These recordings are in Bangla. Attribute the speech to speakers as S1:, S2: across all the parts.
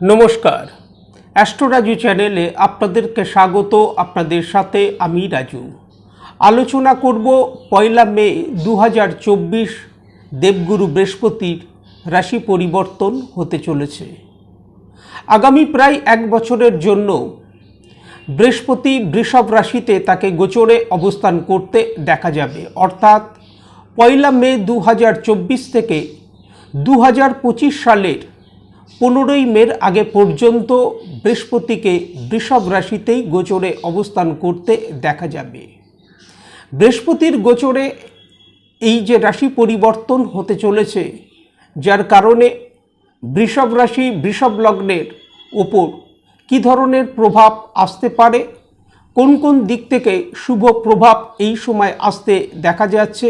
S1: নমস্কার। অ্যাস্ট্রোরাজু চ্যানেলে আপনাদেরকে স্বাগত। আপনাদের সাথে আমি রাজু। আলোচনা করব পয়লা মে দু হাজার চব্বিশ দেবগুরু বৃহস্পতির রাশি পরিবর্তন হতে চলেছে। আগামী প্রায় এক বছরের জন্য বৃহস্পতি বৃষভ রাশিতে তাকে গোচরে অবস্থান করতে দেখা যাবে। অর্থাৎ পয়লা মে দু হাজার চব্বিশ থেকে দু হাজার পঁচিশ সালের পনেরোই মের আগে পর্যন্ত বৃহস্পতিকে বৃষভ রাশিতেই গোচরে অবস্থান করতে দেখা যাবে। বৃহস্পতির গোচরে এই যে রাশি পরিবর্তন হতে চলেছে, যার কারণে বৃষভ রাশি, বৃষভ লগ্নের ওপর কী ধরনের প্রভাব আসতে পারে, কোন কোন দিক থেকে শুভ প্রভাব এই সময় আসতে দেখা যাচ্ছে,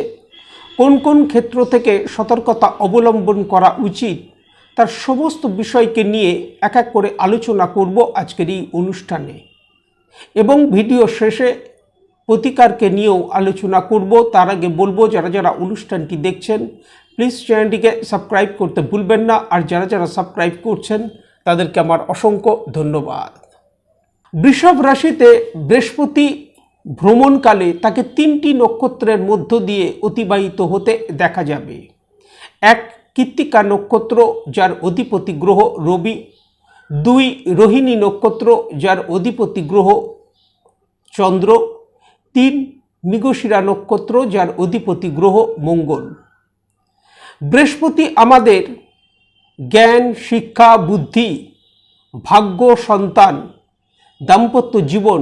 S1: কোন কোন ক্ষেত্র থেকে সতর্কতা অবলম্বন করা উচিত তার সমস্ত বিষয়কে নিয়ে এক এক করে আলোচনা করব আজকের এই অনুষ্ঠানে। এবং ভিডিও শেষে প্রতিকারকে নিয়েও আলোচনা করব। তার আগে বলব, যারা যারা অনুষ্ঠানটি দেখছেন প্লিজ চ্যানেলটিকে সাবস্ক্রাইব করতে ভুলবেন না। আর যারা যারা সাবস্ক্রাইব করছেন, তাদেরকে আমার অসংখ্য ধন্যবাদ। বৃষভ রাশিতে বৃহস্পতি ভ্রমণকালে তাকে তিনটি নক্ষত্রের মধ্য দিয়ে অতিবাহিত হতে দেখা যাবে। এক কৃত্তিকা নক্ষত্র, যার অধিপতি গ্রহ রবি, দুই রোহিণী নক্ষত্র, যার অধিপতি গ্রহ চন্দ্র, তিন মৃগশিরা নক্ষত্র, যার অধিপতি গ্রহ মঙ্গল। বৃহস্পতি আমাদের জ্ঞান, শিক্ষা, বুদ্ধি, ভাগ্য, সন্তান, দাম্পত্য জীবন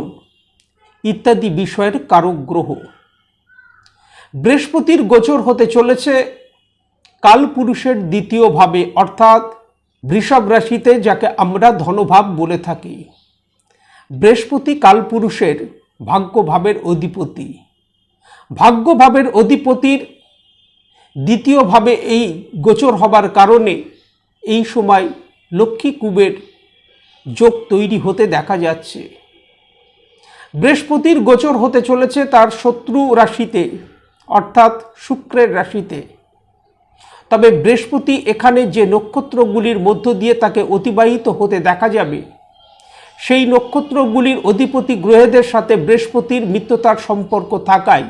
S1: ইত্যাদি বিষয়ের কারক গ্রহ। বৃহস্পতির গোচর হতে চলেছে কালপুরুষের দ্বিতীয় ভাবে, অর্থাৎ বৃষভ রাশিতে, যাকে আমরা ধনভাব বলে থাকি। বৃহস্পতি কালপুরুষের ভাগ্যভাবের অধিপতি। ভাগ্যভাবের অধিপতির দ্বিতীয়ভাবে এই গোচর হবার কারণে এই সময় লক্ষ্মী কুবের যোগ তৈরি হতে দেখা যাচ্ছে। বৃহস্পতির গোচর হতে চলেছে তার শত্রু রাশিতে, অর্থাৎ শুক্রের রাশিতে। তবে বৃহস্পতি এখানে যে নক্ষত্রগুলির মধ্য দিয়ে তাকে অতিবাহিত হতে দেখা যাবে, সেই নক্ষত্রগুলির অধিপতি গ্রহেদের সাথে বৃহস্পতির মিত্রতার সম্পর্ক থাকায়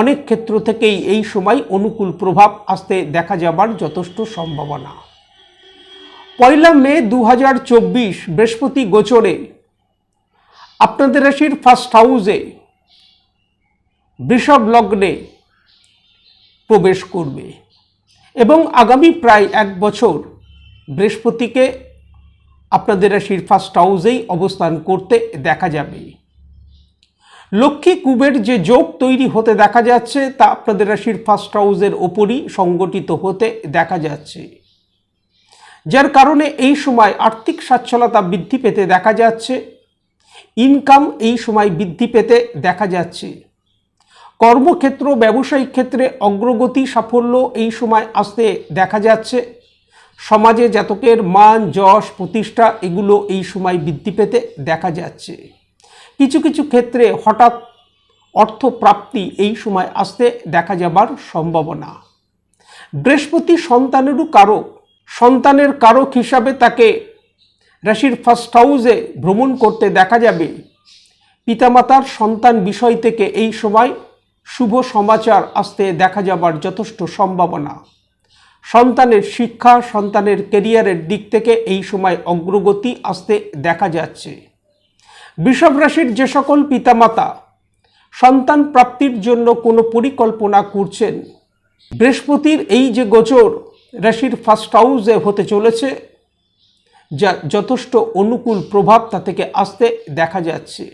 S1: অনেক ক্ষেত্র থেকেই এই সময় অনুকূল প্রভাব আসতে দেখা যাবার যথেষ্ট সম্ভাবনা। পয়লা মে দু হাজার চব্বিশ বৃহস্পতি গোচরে আপনাদের রাশির ফার্স্ট হাউসে বৃষভ লগ্নে প্রবেশ করবে। এবং আগামী প্রায় এক বছর বৃহস্পতিকে আপনাদের রাশির ফার্স্ট হাউসেই অবস্থান করতে দেখা যাবে। লক্ষ্মী কুবের যে যোগ তৈরি হতে দেখা যাচ্ছে, তা আপনাদের রাশির ফার্স্ট হাউসের ওপরই সংগঠিত হতে দেখা যাচ্ছে। যার কারণে এই সময় আর্থিক সচ্ছলতা বৃদ্ধি পেতে দেখা যাচ্ছে ইনকাম এই সময় বৃদ্ধি পেতে দেখা যাচ্ছে। কর্মক্ষেত্র, ব্যবসায়িক ক্ষেত্রে অগ্রগতি, সাফল্য এই সময় আসতে দেখা যাচ্ছে। সমাজে জাতকের মান, যশ, প্রতিষ্ঠা এগুলো এই সময় বৃদ্ধি পেতে দেখা যাচ্ছে। কিছু কিছু ক্ষেত্রে হঠাৎ অর্থ প্রাপ্তি এই সময় আসতে দেখা যাবার সম্ভাবনা। বৃহস্পতি সন্তানেরও কারক, সন্তানের কারক হিসাবে তাকে রাশির ফার্স্ট হাউসে ভ্রমণ করতে দেখা যাবে। পিতামাতার সন্তান বিষয় থেকে এই সময় শুভ সমাচার আসতে দেখা যাবার যথেষ্ট সম্ভাবনা। সন্তানের শিক্ষা, সন্তানের কেরিয়ারের দিক থেকে এই সময় অগ্রগতি আসতে দেখা যাচ্ছে। বৃষভ রাশির যে সকল পিতামাতা সন্তান প্রাপ্তির জন্য কোনো পরিকল্পনা করছেন, বৃহস্পতির এই যে গোচর রাশির ফার্স্ট হাউসে হতে চলেছে, যা যথেষ্ট অনুকূল প্রভাব তা থেকে আসতে দেখা যাচ্ছে।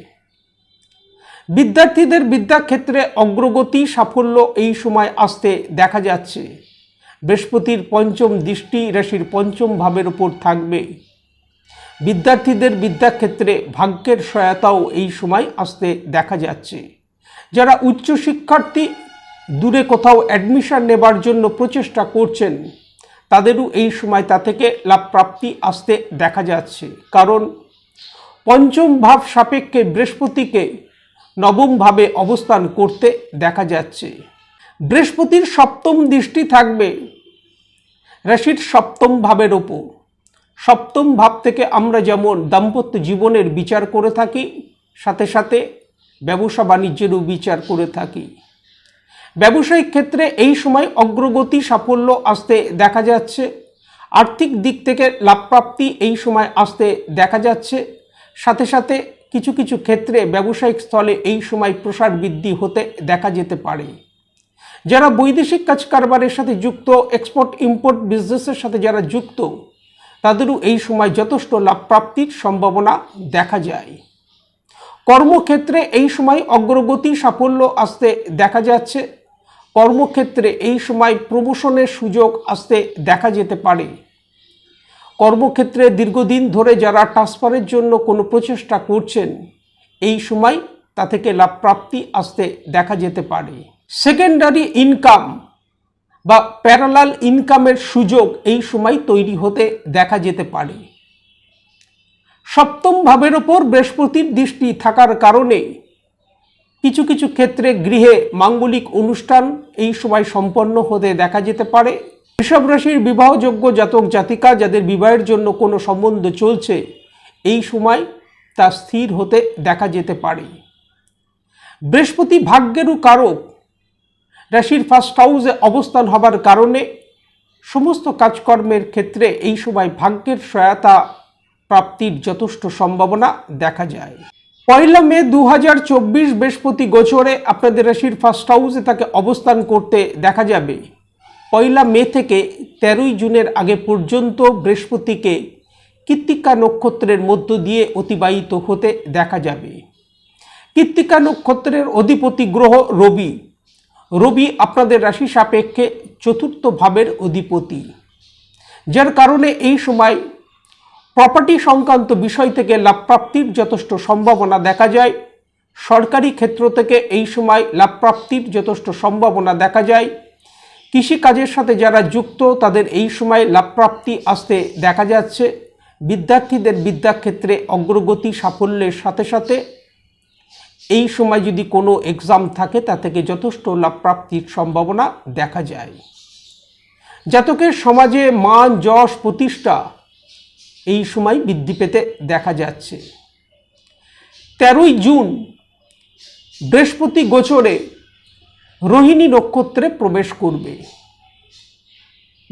S1: বিদ্যার্থীদের বিদ্যাক্ষেত্রে অগ্রগতি, সাফল্য এই সময় আসতে দেখা যাচ্ছে। বৃহস্পতির পঞ্চম দৃষ্টি রাশির পঞ্চম ভাবের উপর থাকবে। বিদ্যার্থীদের বিদ্যাক্ষেত্রে ভাগ্যের সহায়তাও এই সময় আসতে দেখা যাচ্ছে। যারা উচ্চ শিক্ষার্থী, দূরে কোথাও অ্যাডমিশন নেবার জন্য প্রচেষ্টা করছেন, তাদেরও এই সময় তা থেকে লাভপ্রাপ্তি আসতে দেখা যাচ্ছে। কারণ পঞ্চম ভাব সাপেক্ষে বৃহস্পতিকে নবমভাবে অবস্থান করতে দেখা যাচ্ছে। বৃহস্পতির সপ্তম দৃষ্টি থাকবে। রাশির সপ্তম ভাবের ওপর। সপ্তম ভাব থেকে আমরা যেমন দাম্পত্য জীবনের বিচার করে থাকি, সাথে সাথে ব্যবসা বাণিজ্যেরও বিচার করে থাকি। ব্যবসায়িক ক্ষেত্রে এই সময় অগ্রগতি, সাফল্য আসতে দেখা যাচ্ছে। আর্থিক দিক থেকে লাভপ্রাপ্তি এই সময় আসতে দেখা যাচ্ছে। সাথে সাথে কিছু কিছু ক্ষেত্রে ব্যবসায়িক স্থলে এই সময় প্রসার বৃদ্ধি হতে দেখা যেতে পারে। যারা বৈদেশিক কাজ কারবারের সাথে যুক্ত এক্সপোর্ট ইম্পোর্ট বিজনেসের সাথে যারা যুক্ত, তাদেরও এই সময় যথেষ্ট লাভ প্রাপ্তির সম্ভাবনা দেখা যায়। কর্মক্ষেত্রে এই সময় অগ্রগতি, সাফল্য আসতে দেখা যাচ্ছে। কর্মক্ষেত্রে এই সময় প্রমোশনের সুযোগ আসতে দেখা যেতে পারে। কর্মক্ষেত্রে দীর্ঘদিন ধরে যারা ট্রান্সফারের জন্য কোনো প্রচেষ্টা করছেন, এই সময় তা থেকে লাভ প্রাপ্তি আসতে দেখা যেতে পারে। সেকেন্ডারি ইনকাম বা প্যারালাল ইনকামের সুযোগ এই সময় তৈরি হতে দেখা যেতে পারে। সপ্তম ভাবের ওপর বৃহস্পতির দৃষ্টি থাকার কারণে কিছু কিছু ক্ষেত্রে গৃহে মাঙ্গলিক অনুষ্ঠান এই সময় সম্পন্ন হতে দেখা যেতে পারে। বৃষভ রাশির বিবাহযোগ্য জাতক জাতিকা যাদের বিবাহের জন্য কোনো সম্বন্ধ চলছে, এই সময় তা স্থির হতে দেখা যেতে পারে। বৃহস্পতি ভাগ্যেরও কারক, রাশির ফার্স্ট হাউসে অবস্থান হবার কারণে সমস্ত কাজকর্মের ক্ষেত্রে এই সময় ভাগ্যের সহায়তা প্রাপ্তির যথেষ্ট সম্ভাবনা দেখা যায়। পয়লা মে দু হাজার চব্বিশ বৃহস্পতি গোচরে আপনাদের রাশির ফার্স্ট হাউসে তাকে অবস্থান করতে দেখা যাবে। পয়লা মে থেকে তেরোই জুনের আগে পর্যন্ত বৃহস্পতিকে কৃত্তিকা নক্ষত্রের মধ্য দিয়ে অতিবাহিত হতে দেখা যাবে। কৃত্তিকা নক্ষত্রের অধিপতি গ্রহ রবি। রবি আপনাদের রাশি সাপেক্ষে চতুর্থ ভাবের অধিপতি। যার কারণে এই সময় প্রপার্টি সংক্রান্ত বিষয় থেকে লাভপ্রাপ্তির যথেষ্ট সম্ভাবনা দেখা যায়। সরকারি ক্ষেত্র থেকে এই সময় লাভপ্রাপ্তির যথেষ্ট সম্ভাবনা দেখা যায়। কৃষিকাজের সাথে যারা যুক্ত, তাদের এই সময় লাভপ্রাপ্তি আসতে দেখা যাচ্ছে। বিদ্যার্থীদের বিদ্যাক্ষেত্রে অগ্রগতি সাফল্যের সাথে সাথে এই সময় যদি কোনো এক্সাম থাকে, তা থেকে যথেষ্ট লাভপ্রাপ্তির সম্ভাবনা দেখা যায়। জাতকের সমাজে মান, যশ, প্রতিষ্ঠা এই সময় বৃদ্ধি পেতে দেখা যাচ্ছে। তেরোই জুন, বৃহস্পতি গোচরে রোহিণী নক্ষত্রে প্রবেশ করবে।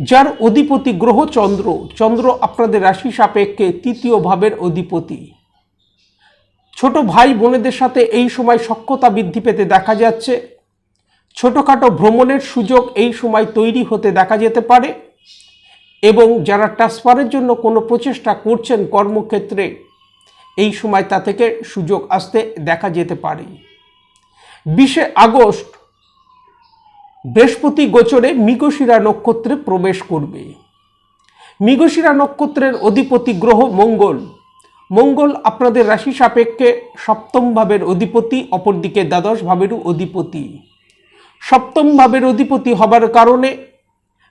S1: যার অধিপতি গ্রহ চন্দ্র। চন্দ্র আপনাদের রাশি সাপেক্ষে তৃতীয় ভাবের অধিপতি। ছোট ভাই বোনেদের সাথে এই সময় সক্ষতা বৃদ্ধি পেতে দেখা যাচ্ছে। ছোটোখাটো ভ্রমণের সুযোগ এই সময় তৈরি হতে দেখা যেতে পারে। এবং যারা ট্রান্সফারের জন্য কোনো প্রচেষ্টা করছেন কর্মক্ষেত্রে, এই সময় তা থেকে সুযোগ আসতে দেখা যেতে পারে। বিশে আগস্ট বৃহস্পতি গোচরে মৃগশিরা নক্ষত্রে প্রবেশ করবে। মৃগশিরা নক্ষত্রের অধিপতি গ্রহ মঙ্গল। মঙ্গল আপনাদের রাশি সাপেক্ষে সপ্তম ভাবের অধিপতি, অপরদিকে দ্বাদশ ভাবেরও অধিপতি। সপ্তম ভাবের অধিপতি হবার কারণে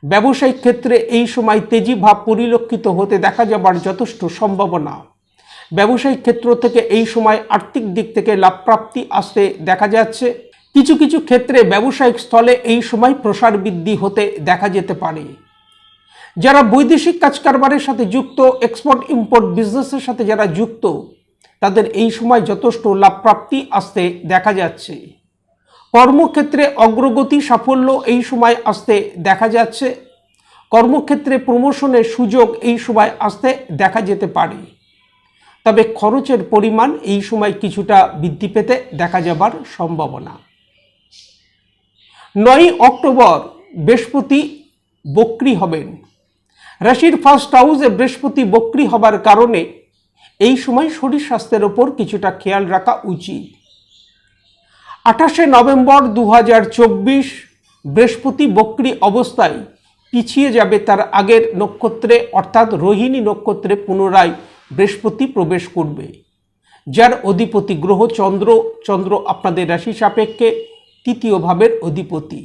S1: ব্যবসায়িক ক্ষেত্রে এই সময় তেজি ভাব পরিলক্ষিত হতে দেখা যাবার যথেষ্ট সম্ভাবনা। ব্যবসায়িক ক্ষেত্র থেকে এই সময় আর্থিক দিক থেকে লাভপ্রাপ্তি আসতে দেখা যাচ্ছে। কিছু কিছু ক্ষেত্রে ব্যবসায়িক স্থলে এই সময় প্রসার বৃদ্ধি হতে দেখা যেতে পারে। যারা বৈদেশিক কাজ কারবারের সাথে যুক্ত এক্সপোর্ট ইম্পোর্ট বিজনেসের সাথে যারা যুক্ত, তাদের এই সময় যথেষ্ট লাভপ্রাপ্তি আসতে দেখা যাচ্ছে। কর্মক্ষেত্রে অগ্রগতি, সাফল্য এই সময় আসতে দেখা যাচ্ছে। কর্মক্ষেত্রে প্রমোশনের সুযোগ এই সময় আসতে দেখা যেতে পারে। তবে খরচের পরিমাণ এই সময় কিছুটা বৃদ্ধি পেতে দেখা যাবার সম্ভাবনা। নয় অক্টোবর বৃহস্পতি বক্রি হবেন। রাশির ফার্স্ট হাউসে বৃহস্পতি বক্রি হবার কারণে এই সময় শরীর স্বাস্থ্যের ওপর কিছুটা খেয়াল রাখা উচিত। আঠাশে নভেম্বর দু হাজার চব্বিশ বৃহস্পতি বক্রি অবস্থায় পিছিয়ে যাবে তার আগের নক্ষত্রে, অর্থাৎ রোহিণী নক্ষত্রে পুনরায় বৃহস্পতি প্রবেশ করবে। যার অধিপতি গ্রহ চন্দ্র। চন্দ্র আপনাদের রাশি সাপেক্ষে তৃতীয় ভাবের অধিপতি।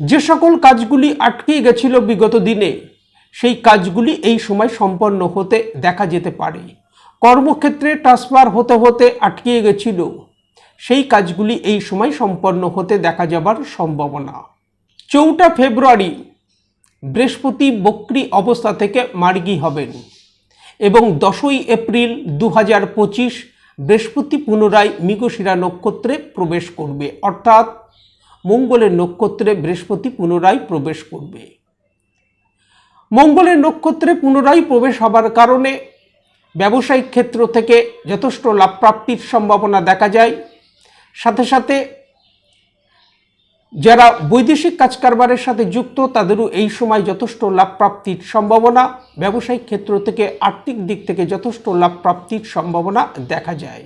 S1: যে সকল কাজগুলি আটকে গেছিল বিগত দিনে, সেই কাজগুলি এই সময় সম্পন্ন হতে দেখা যেতে পারে। কর্মক্ষেত্রে ট্রান্সফার হতে হতে আটকে গেছিল। সেই কাজগুলি এই সময় সম্পন্ন হতে দেখা যাবার সম্ভাবনা। চৌঠা ফেব্রুয়ারি, বৃহস্পতি বক্রি অবস্থা থেকে মার্গী হবেন এবং দশই এপ্রিল দু হাজার পঁচিশ বৃহস্পতি পুনরায় মৃগশিরা নক্ষত্রে প্রবেশ করবে। অর্থাৎ মঙ্গলের নক্ষত্রে বৃহস্পতি পুনরায় প্রবেশ করবে। মঙ্গলের নক্ষত্রে পুনরায় প্রবেশ হবার কারণে ব্যবসায়িক ক্ষেত্র থেকে যথেষ্ট লাভপ্রাপ্তির সম্ভাবনা দেখা যায়। সাথে সাথে যারা বৈদেশিক কাজকারবারের সাথে যুক্ত, তাদেরও এই সময় যথেষ্ট লাভ প্রাপ্তির সম্ভাবনা। ব্যবসায়িক ক্ষেত্র থেকে আর্থিক দিক থেকে যথেষ্ট লাভ প্রাপ্তির সম্ভাবনা দেখা যায়।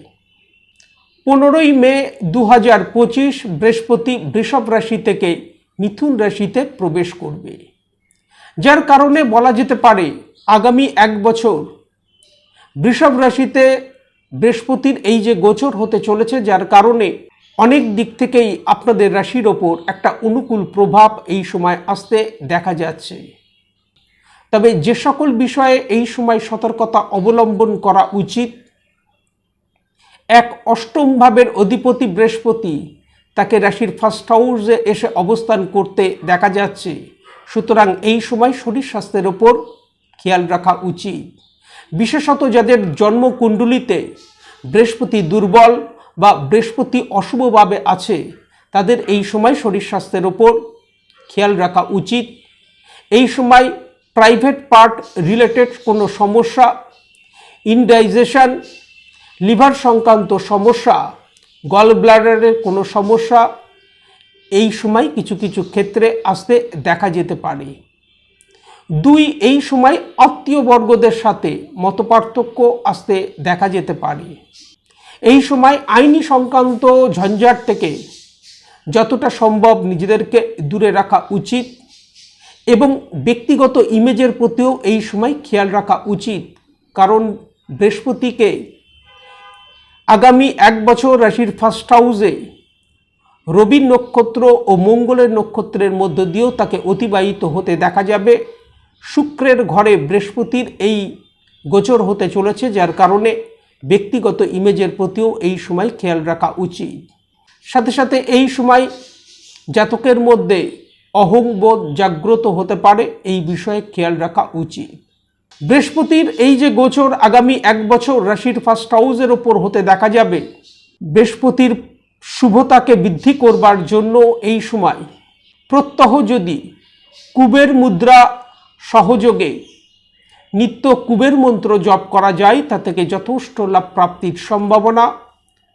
S1: পনেরোই মে দু হাজার পঁচিশ বৃহস্পতি বৃষভ রাশি থেকে মিথুন রাশিতে প্রবেশ করবে। যার কারণে বলা যেতে পারে, আগামী এক বছর বৃষভ রাশিতে বৃহস্পতির এই যে গোচর হতে চলেছে, যার কারণে অনেক দিক থেকেই আপনাদের রাশির ওপর একটা অনুকূল প্রভাব এই সময় আসতে দেখা যাচ্ছে। তবে যে সকল বিষয়ে এই সময় সতর্কতা অবলম্বন করা উচিত, এক অষ্টম ভাবের অধিপতি বৃহস্পতি তাকে রাশির ফার্স্ট হাউসে এসে অবস্থান করতে দেখা যাচ্ছে। সুতরাং এই সময় শরীর স্বাস্থ্যের ওপর খেয়াল রাখা উচিত। বিশেষত যাদের জন্মকুণ্ডলিতে বৃহস্পতি দুর্বল বা বৃহস্পতি অশুভভাবে আছে, তাদের এই সময় শরীর স্বাস্থ্যের ওপর খেয়াল রাখা উচিত। এই সময় প্রাইভেট পার্ট রিলেটেড কোনো সমস্যা ইনডাইজেশন লিভার সংক্রান্ত সমস্যা গল ব্লাডারের কোনো সমস্যা, এই সময় কিছু কিছু ক্ষেত্রে আসতে দেখা যেতে পারে। দুই, এই সময় আত্মীয়বর্গদের সাথে মতপার্থক্য আসতে দেখা যেতে পারে। এই সময় আইনি সংক্রান্ত ঝঞ্ঝাট থেকে যতটা সম্ভব নিজেদেরকে দূরে রাখা উচিত এবং ব্যক্তিগত ইমেজের প্রতিও এই সময় খেয়াল রাখা উচিত। কারণ বৃহস্পতিকে আগামী এক বছর রাশির ফার্স্ট হাউসে রবির নক্ষত্র ও মঙ্গলের নক্ষত্রের মধ্য দিয়েও তাকে অতিবাহিত হতে দেখা যাবে। শুক্রের ঘরে বৃহস্পতির এই গোচর হতে চলেছে, যার কারণে ব্যক্তিগত ইমেজের প্রতিও এই সময় খেয়াল রাখা উচিত। সাথে সাথে এই সময় জাতকের মধ্যে অহংবোধ জাগ্রত হতে পারে, এই বিষয়ে খেয়াল রাখা উচিত। বৃহস্পতির এই যে গোচর আগামী এক বছর রাশির ফার্স্ট হাউসের ওপর হতে দেখা যাবে, বৃহস্পতির শুভতাকে বৃদ্ধি করবার জন্য এই সময় প্রত্যহ যদি কুবের মুদ্রা সহযোগে নিত্য কুবের মন্ত্র জপ করা যায়, তা থেকে যথেষ্ট লাভ প্রাপ্তির সম্ভাবনা।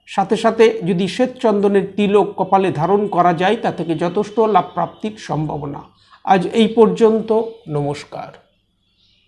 S1: সাথে সাথে যদি শ্বেতচন্দনের তিলক কপালে ধারণ করা যায়, তা থেকে যথেষ্ট লাভ প্রাপ্তির সম্ভাবনা। আজ এই পর্যন্ত, নমস্কার।